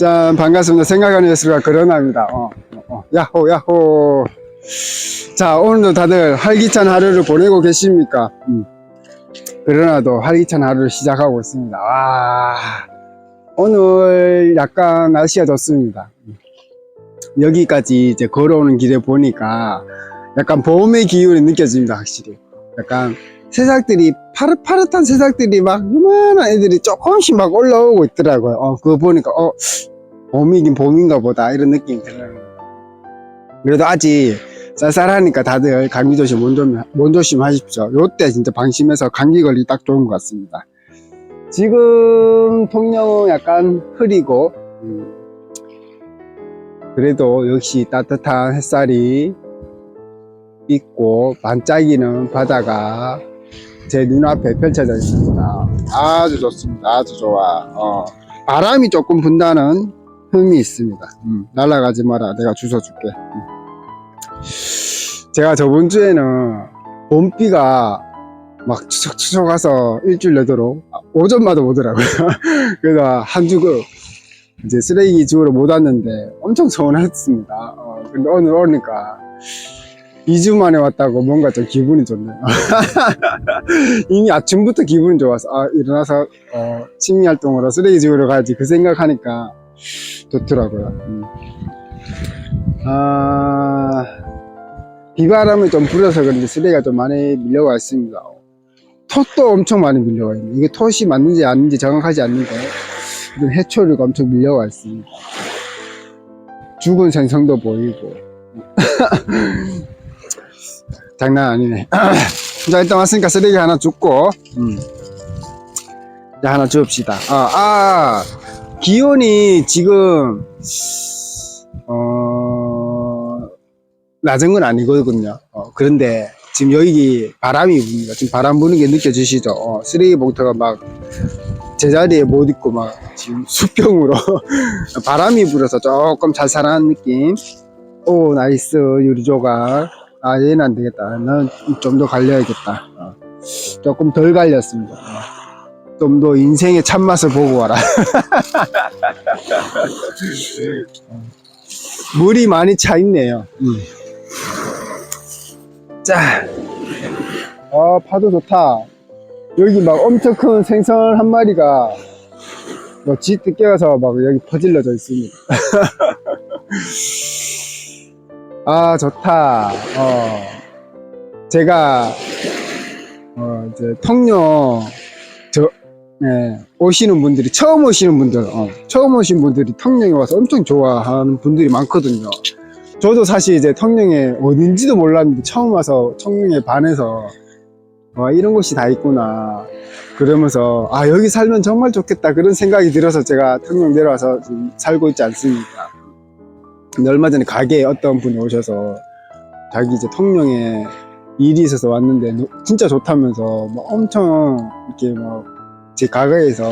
짠, 반갑습니다. 생각하는 예술가 그런합니다. 어, 어, 어. 야호, 야호. 자, 오늘도 다들 활기찬 하루를 보내고 계십니까? 음. 그러나도 활기찬 하루를 시작하고 있습니다. 와, 오늘 약간 날씨가 좋습니다. 음. 여기까지 이제 걸어오는 길에 보니까 약간 봄의 기운이 느껴집니다, 확실히. 약간 새싹들이 파릇파릇한 새싹들이 막 요만한 애들이 조금씩 막 올라오고 있더라고요. 어, 그거 보니까 어 봄이긴 봄인가 보다 이런 느낌이 들어요. 그래도 아직 쌀쌀하니까 다들 감기 조심 몸 조심 하십시오. 요때 진짜 방심해서 감기 걸리 딱 좋은 것 같습니다. 지금 통영은 약간 흐리고 음, 그래도 역시 따뜻한 햇살이 있고 반짝이는 바다가 제 눈앞에 펼쳐져 있습니다. 아주 좋습니다. 아주 좋아. 어, 바람이 조금 분다는 흠이 있습니다. 음, 날아가지 마라. 내가 주워줄게. 음. 제가 저번 주에는 봄비가 막 추적추적 와서 일주일 내도록 오전마다 오더라고요. 그래서 한두 그 이제 쓰레기 지우러 못 왔는데 엄청 서운했습니다. 어, 근데 오늘 오니까 2주 만에 왔다고 뭔가 좀 기분이 좋네요. 이미 아침부터 기분이 좋아서, 아, 일어나서, 어, 취미 활동으로 쓰레기 지우러 가야지 그 생각하니까 좋더라고요. 음. 아, 비바람이 좀 불어서 그런지 쓰레기가 좀 많이 밀려와 있습니다. 톳도 엄청 많이 밀려와 있네. 이게 톳이 맞는지 아닌지 정확하지 않는데, 이런 해초류가 엄청 밀려와 있습니다. 죽은 생선도 보이고. 장난 아니네. 자, 일단 왔으니까 쓰레기 하나 줍고, 음. 자, 하나 줍시다. 아, 아, 기온이 지금, 어, 낮은 건 아니거든요. 어, 그런데 지금 여기 바람이 붑니다. 지금 바람 부는 게 느껴지시죠? 어, 쓰레기 봉투가 막 제자리에 못 있고 막 지금 수평으로 바람이 불어서 조금 자살한 느낌. 오, 나이스, 유리 조각. 아, 얘는 안 되겠다. 난 좀 더 갈려야겠다. 어. 조금 덜 갈렸습니다. 어. 좀더 인생의 참맛을 보고 와라. 어. 물이 많이 차 있네요. 음. 자, 아, 파도 좋다. 여기 막 엄청 큰 생선 한 마리가 뭐지 뜯겨 가서 막 여기 퍼질러져 있습니다. 아 좋다. 어 제가 어 이제 통영 저 예, 오시는 분들이 처음 오시는 분들 어, 처음 오신 분들이 통영에 와서 엄청 좋아하는 분들이 많거든요. 저도 사실 이제 통영에 어딘지도 몰랐는데 처음 와서 통영에 반해서 와 이런 곳이 다 있구나 그러면서 아 여기 살면 정말 좋겠다 그런 생각이 들어서 제가 통영 내려와서 살고 있지 않습니까? 얼마 전에 가게에 어떤 분이 오셔서 자기 이제 통영에 일이 있어서 왔는데 노- 진짜 좋다면서 뭐 엄청 이렇게 뭐 제 가게에서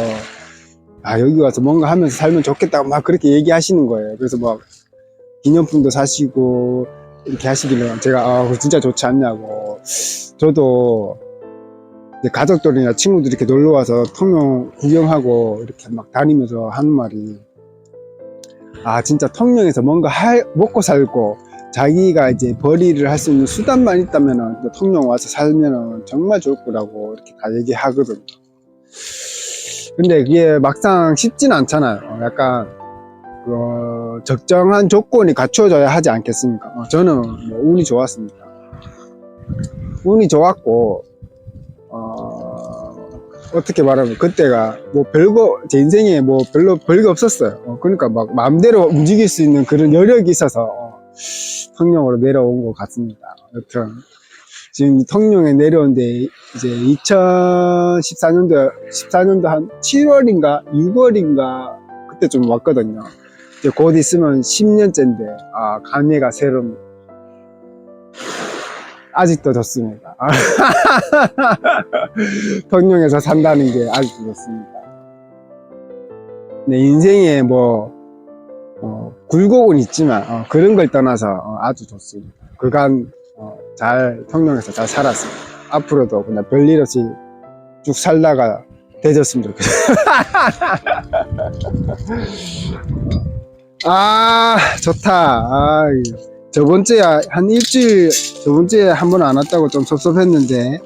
아 여기 와서 뭔가 하면서 살면 좋겠다고 막 그렇게 얘기하시는 거예요. 그래서 막 기념품도 사시고 이렇게 하시길래 제가 아 진짜 좋지 않냐고 저도 가족들이나 친구들이 이렇게 놀러 와서 통영 구경하고 이렇게 막 다니면서 하는 말이 아 진짜 통영에서 뭔가 할, 먹고 살고 자기가 이제 벌이를 할 수 있는 수단만 있다면은 통영 와서 살면은 정말 좋을 거라고 이렇게 다 얘기하거든요. 근데 그게 막상 쉽진 않잖아요. 어, 약간 그 적정한 조건이 갖춰져야 하지 않겠습니까? 어, 저는 뭐 운이 좋았습니다. 운이 좋았고 어, 어떻게 말하면 그때가 뭐 별거 제 인생에 뭐 별로 별게 없었어요. 어, 그러니까 막 마음대로 움직일 수 있는 그런 여력이 있어서 어, 통영으로 내려온 것 같습니다. 여튼 지금 통영에 내려온 데 이제 2014년도 14년도 한 7월인가 6월인가 그때 좀 왔거든요. 이제 곧 있으면 10년째인데 아 감회가 새롭니다. 아직도 좋습니다. 통영에서 산다는 게 아직도 좋습니다. 네, 인생에 뭐, 어, 굴곡은 있지만, 어, 그런 걸 떠나서 어, 아주 좋습니다. 그간, 어, 잘, 통영에서 잘 살았습니다. 앞으로도 그냥 별일 없이 쭉 살다가 되졌으면 좋겠어. 아, 좋다. 아, 저번 주에 한 일주일, 저번 주에 한 번 안 왔다고 좀 섭섭했는데,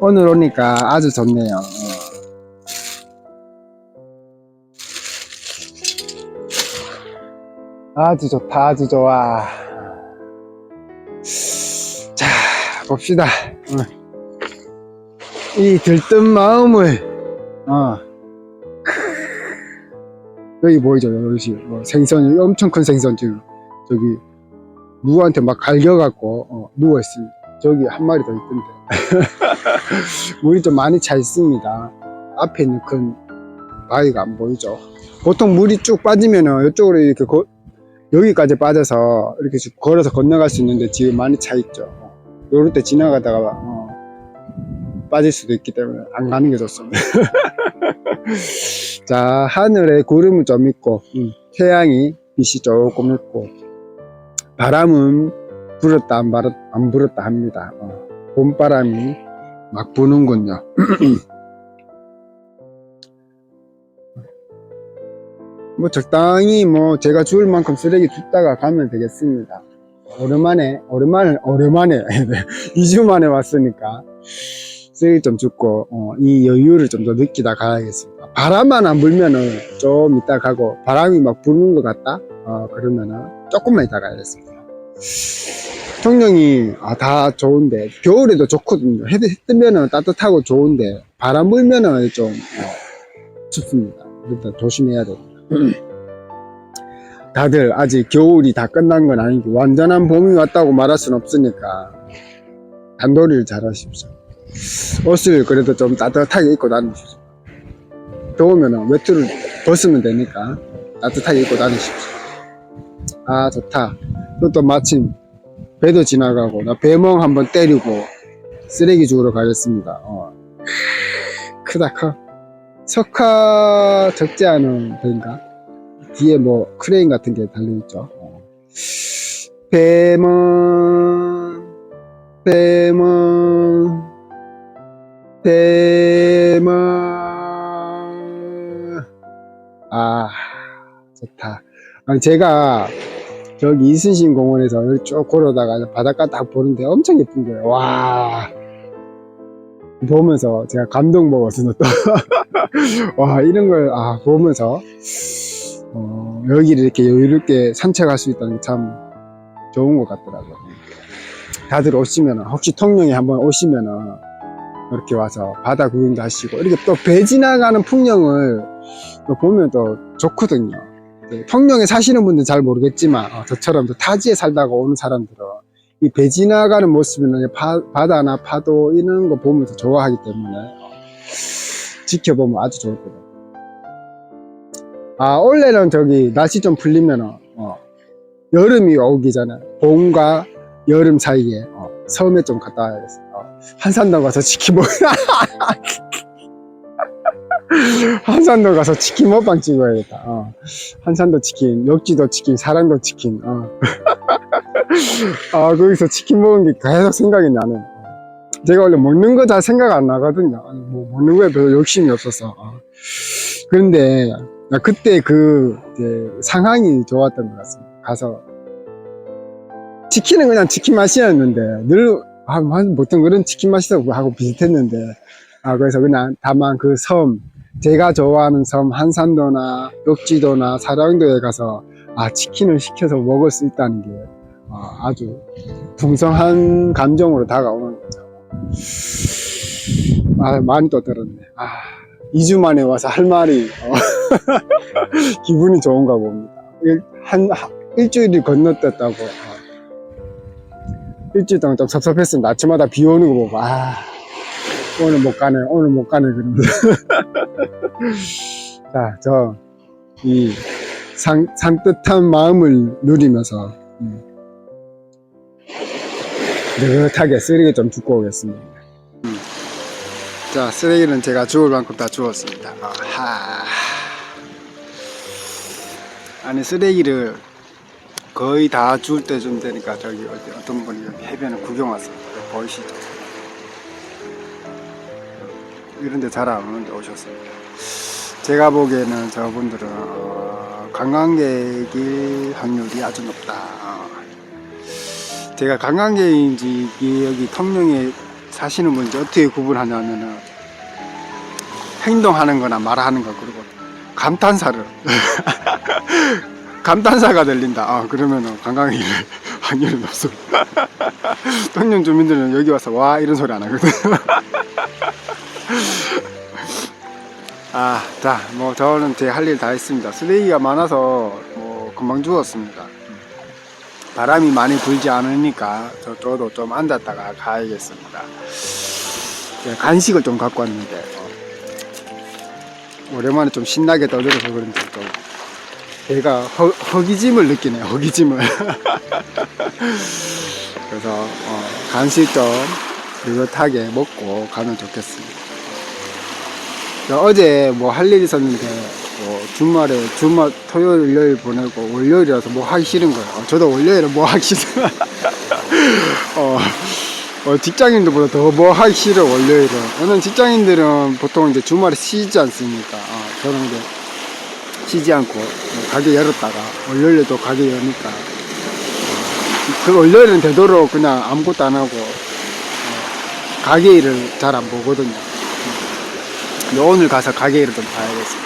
오늘 오니까 아주 좋네요. 어. 아주 좋다, 아주 좋아. 봅시다. 어. 이 들뜬 마음을, 어. 여기 보이죠? 여기 뭐 생선이 엄청 큰 생선 지금 저기 누구한테 막 갈겨갖고 어, 누워있습니다. 저기 한 마리 더 있던데. 물이 좀 많이 차 있습니다. 앞에 있는 큰 바위가 안 보이죠? 보통 물이 쭉 빠지면은 이쪽으로 이렇게 거- 여기까지 빠져서 이렇게 쭉 걸어서 건너갈 수 있는데 지금 많이 차 있죠. 요럴 때 지나가다가 어, 빠질 수도 있기 때문에 안 가는 게 좋습니다. 자, 하늘에 구름은 좀 있고, 음, 태양이 빛이 조금 있고, 바람은 불었다 안, 불었, 안 불었다 합니다. 어, 봄바람이 막 부는군요. 뭐 적당히 뭐 제가 주울 만큼 쓰레기 줍다가 가면 되겠습니다. 오랜만에, 오랜만에, 오랜만에, 2주 만에 왔으니까 쓰레기 좀 줍고, 어, 이 여유를 좀 더 느끼다 가야겠습니다. 바람만 안 불면은 좀 이따 가고, 바람이 막 부는 것 같다? 어, 그러면은 조금만 이따 가야겠습니다. 통영이, 아, 다 좋은데, 겨울에도 좋거든요. 해, 해 뜨면은 따뜻하고 좋은데, 바람 불면은 좀, 어, 춥습니다. 일단 조심해야 됩니다. 다들 아직 겨울이 다 끝난 건 아니고, 완전한 봄이 왔다고 말할 순 없으니까, 단도리를 잘 하십시오. 옷을 그래도 좀 따뜻하게 입고 다니십시오. 더우면은 외투를 벗으면 되니까 따뜻하게 입고 다니십시오. 아, 좋다. 또, 또 마침 배도 지나가고, 나 배멍 한번 때리고 쓰레기 주우러 가겠습니다. 어. 크다, 커. 석화 적지 않은 배인가? 뒤에 뭐 크레인 같은 게 달려있죠. 어. 배멍, 배멍, 대만. 아 좋다. 아니 제가 저기 이순신 공원에서 쭉 걸어다가 바닷가 딱 보는데 엄청 예쁜 거예요. 와. 보면서 제가 감동 먹었어요 또 와 이런 걸 아 보면서. 어, 여기를 이렇게 여유롭게 산책할 수 있다는 게 참 좋은 것 같더라고요 다들 오시면 혹시 통영에 한번 오시면은 이렇게 와서 바다 구경도 하시고 이렇게 또 배 지나가는 풍경을 또 보면 또 좋거든요. 네, 통영에 사시는 분들은 잘 모르겠지만 어, 저처럼 또 타지에 살다가 오는 사람들은 이 배 지나가는 모습이나 바, 바다나 파도 이런 거 보면서 좋아하기 때문에 어, 지켜보면 아주 좋을 거예요. 아 원래는 저기 날씨 좀 풀리면은 어, 여름이 오기 전에 봄과 여름 사이에 어, 섬에 좀 갔다 와야겠어요. 어, 한산도 가서 치킨 먹 한산도 가서 치킨 먹방 찍어야겠다. 어. 한산도 치킨, 역지도 치킨, 사랑도 치킨. 어. 아 거기서 치킨 먹은 게 계속 생각이 나네. 제가 원래 먹는 거 잘 생각 안 나거든요. 뭐 먹는 거에 별로 욕심이 없어서. 어. 그런데 나 그때 그 상황이 좋았던 것 같습니다. 가서 치킨은 그냥 치킨 맛이었는데 늘 아, 뭐, 보통 그런 치킨 맛이라고 하고 비슷했는데, 아, 그래서 그냥 다만 그 섬, 제가 좋아하는 섬, 한산도나, 욕지도나, 사랑도에 가서, 아, 치킨을 시켜서 먹을 수 있다는 게, 아, 아주 풍성한 감정으로 다가오는 거죠. 아, 많이 또 들었네. 아, 2주 만에 와서 할 말이, 어, 기분이 좋은가 봅니다. 일, 한, 하- 일주일이 건너뛰었다고. 어. 일주일 동안 좀 섭섭했습니다. 아침마다 비 오는 거 보고, 아, 오늘 못 가네, 오늘 못 가네, 그러면서. 자, 저, 이, 상, 산뜻한 마음을 누리면서, 음, 느긋하게 쓰레기 좀 줍고 오겠습니다. 음. 자, 쓰레기는 제가 주울 만큼 다 주웠습니다. 아하. 아니, 쓰레기를 거의 다줄 때쯤 되니까 저기 어떤 분이 해변을 구경 왔습니다. 보이시죠? 이런 데 잘 안 오는데 오셨습니다. 제가 보기에는 저분들은 어, 관광객일 확률이 아주 높다. 어. 제가 관광객인지 여기 통영에 사시는 분인지 어떻게 구분하냐면은 행동하는 거나 말하는 거 그리고 감탄사를 감탄사가 들린다. 아, 그러면은 관광객일 확률이 높습니다. 통영 주민들은 여기 와서 와 이런 소리 안 하거든. 아, 자, 뭐 저는 제 할 일 다 했습니다. 쓰레기가 많아서 뭐 금방 죽었습니다. 바람이 많이 불지 않으니까 저쪽도 좀 앉았다가 가야겠습니다. 제가 간식을 좀 갖고 왔는데 어, 오랜만에 좀 신나게 떠들어서 그런지 좀 배가 허, 허기짐을 느끼네요. 허기짐을. 그래서 어, 간식 좀 느긋하게 먹고 가면 좋겠습니다. 저 어제 뭐 할일 있었는데 뭐 주말에 주말 토요일 일요일 보내고 월요일이라서 뭐 하기 싫은 거예요. 어, 저도 월요일에 뭐 하기 싫어. 어, 어, 직장인들보다 더 뭐 하기 싫어 월요일은. 저는 직장인들은 보통 이제 주말에 쉬지 않습니까? 어, 저는 이제 쉬지 않고 가게 열었다가 월요일에도 가게 여니까 그 월요일은 되도록 그냥 아무것도 안 하고 어, 가게 일을 잘 안 보거든요. 오늘 가서 가게 일을 좀 봐야겠습니다.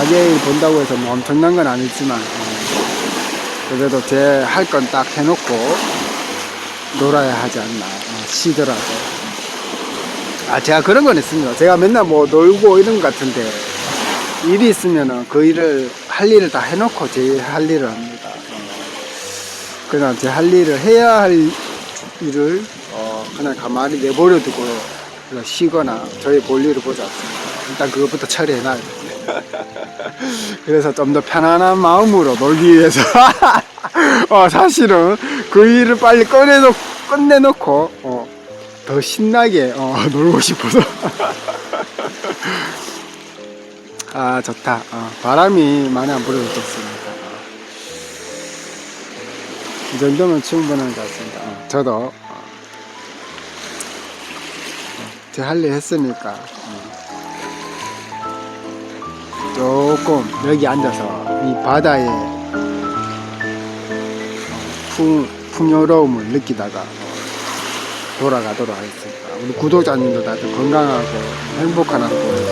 가게 일 본다고 해서 뭐 엄청난 건 아니지만 어, 그래도 제 할 건 딱 해놓고 놀아야 하지 않나 어, 쉬더라도 아 제가 그런 건 있습니다. 제가 맨날 뭐 놀고 이런 것 같은데 일이 있으면은 그 일을 할 일을 다 해놓고 제 할 일을 합니다. 어, 그냥 제 할 일을 해야 할 일을 어, 그냥 가만히 내버려 두고 쉬거나 저희 볼일을 않습니다. 일단 그것부터 처리해놔야 돼요. 그래서 좀 더 편안한 마음으로 놀기 위해서. 어, 사실은 그 일을 빨리 꺼내놓, 끝내놓고 어, 더 신나게 어, 놀고 싶어서. 아 좋다. 어, 바람이 많이 안 불어도 좋습니다. 어. 이 정도면 충분한 것 같습니다. 어, 저도 어, 제 할 일 했으니까 어, 조금 여기 앉아서 이 바다의 풍, 풍요로움을 느끼다가 어, 돌아가도록 하겠습니다. 우리 구독자님도 다들 건강하고 행복한 하루 보내세요.